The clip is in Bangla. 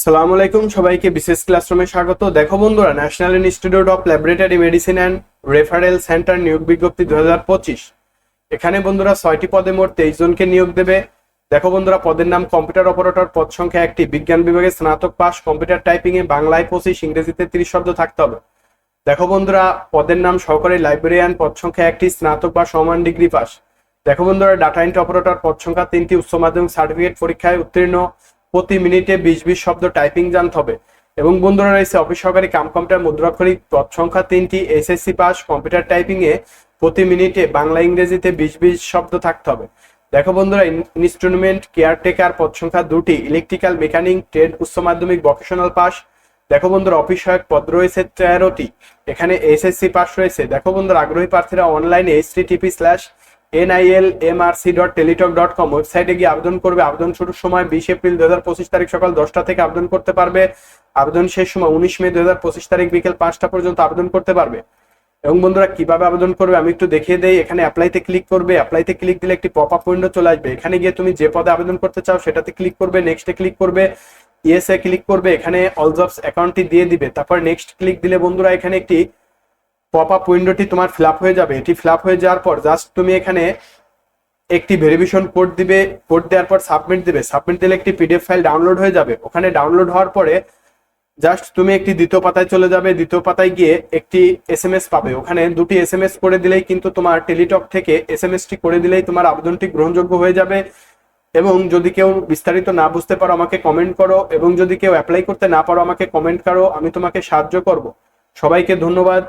আসসালামু আলাইকুম, সবাইকে বিশেষ ক্লাসরুমে স্বাগত। দেখো বন্ধুরা national institute of laboratory medicine and referral centre নিয়োগ বিজ্ঞপ্তি দুই হাজার পঁচিশ। এখানে বন্ধুরা ছয়টি পদে মোট তেইশ জনকে নিয়োগ দেবে। দেখো বন্ধুরা, পদের নাম কম্পিউটার অপারেটর, পদ সংখ্যা একটি, বিজ্ঞান বিভাগে স্নাতক পাস, কম্পিউটার টাইপিং এ বাংলায় পঁচিশ, ইংরেজিতে তিরিশ শব্দ থাকতে হবে। দেখো বন্ধুরা, পদের নাম সহকারী লাইব্রেরিয়ান, পদ সংখ্যা একটি, স্নাতক বা সমান ডিগ্রি পাস। দেখো বন্ধুরা, ডাটা এন্ট্রি অপারেটর, পদ সংখ্যা তিনটি, উচ্চ মাধ্যমিক সার্টিফিকেট পরীক্ষায় উত্তীর্ণ। প্রতি মিনিটে বিশ বিশ শব্দ টাইপিং জানতে হবে। এবং বন্ধুরা রয়েছে, অফিস সহকারী কাম কম্পিউটার, মুদ্রাক্ষরিক পদ সংখ্যা তিনটি এসএসসি পাস কম্পিউটার টাইপিং এ প্রতি মিনিটে বাংলা, ইংরেজিতে বিশ বিশ শব্দ থাকতে হবে। দেখো বন্ধুরা ইনস্ট্রুমেন্ট কেয়ারটেকার পদ সংখ্যা দুটি ইলেকট্রিক্যাল মেকানিক ট্রেড উচ্চ মাধ্যমিক ভোকেশনাল পাস দেখো বন্ধুরা, অফিস সহায়ক পদ রয়েছে তেরোটি, এখানে এসএসসি পাস রয়েছে। দেখো বন্ধুরা, আগ্রহী প্রার্থীরা অনলাইনে H TP slash NIL, MRC dot Teletalk dot com ওয়েবসাইটে গিয়ে আবেদন করবে। আবেদন শুরুর সময় বিশ এপ্রিল দু হাজার পঁচিশ তারিখ সকাল দশটা থেকে আবেদন করতে পারবে। আবেদন শেষ সময় উনিশ মে দু হাজার পঁচিশ তারিখ বিকেল পাঁচটা পর্যন্ত আবেদন করতে পারবে। এবং বন্ধুরা, কীভাবে আবেদন করবে আমি একটু দেখিয়ে দেই। এখানে অ্যাপ্লাইতে ক্লিক করবে। অ্যাপ্লাইতে ক্লিক দিলে একটি পপ আপ উইন্ডো চলে আসবে। এখানে গিয়ে তুমি যে পদে আবেদন করতে চাও সেটাতে ক্লিক করবে নেক্সটে ক্লিক করবে ইয়েসে ক্লিক করবে। এখানে অল জবস অ্যাকাউন্টটি দিয়ে দিবে। তারপর নেক্সট ক্লিক দিলে বন্ধুরা, এখানে একটি পপ আপ উইন্ডোটি তোমার ফিল হয়ে যাবে। এটি ফিল হয়ে যাওয়ার পর জাস্ট তুমি এখানে একটি ভেরিফিকেশন কোড দিবে কোড দেওয়ার পর সাবমিট দিবে। সাবমিট দিলে একটি পিডিএফ ফাইল ডাউনলোড হয়ে যাবে। ওখানে ডাউনলোড হওয়ার পরে জাস্ট তুমি একটি দ্বিতীয় পাতায় চলে যাবে। দ্বিতীয় পাতায় গিয়ে একটি এস এম এস পাবে। ওখানে দুটি এস এম এস করে দিলেই কিন্তু তোমার টেলিটক থেকে এস এম এসটি করে দিলেই তোমার আবেদনটি গ্রহণযোগ্য হয়ে যাবে। এবং যদি কেউ বিস্তারিত না বুঝতে পারো, আমাকে কমেন্ট করো। এবং যদি কেউ অ্যাপ্লাই করতে না পারো, আমাকে কমেন্ট করো। আমি তোমাকে সাহায্য করব। সবাইকে ধন্যবাদ।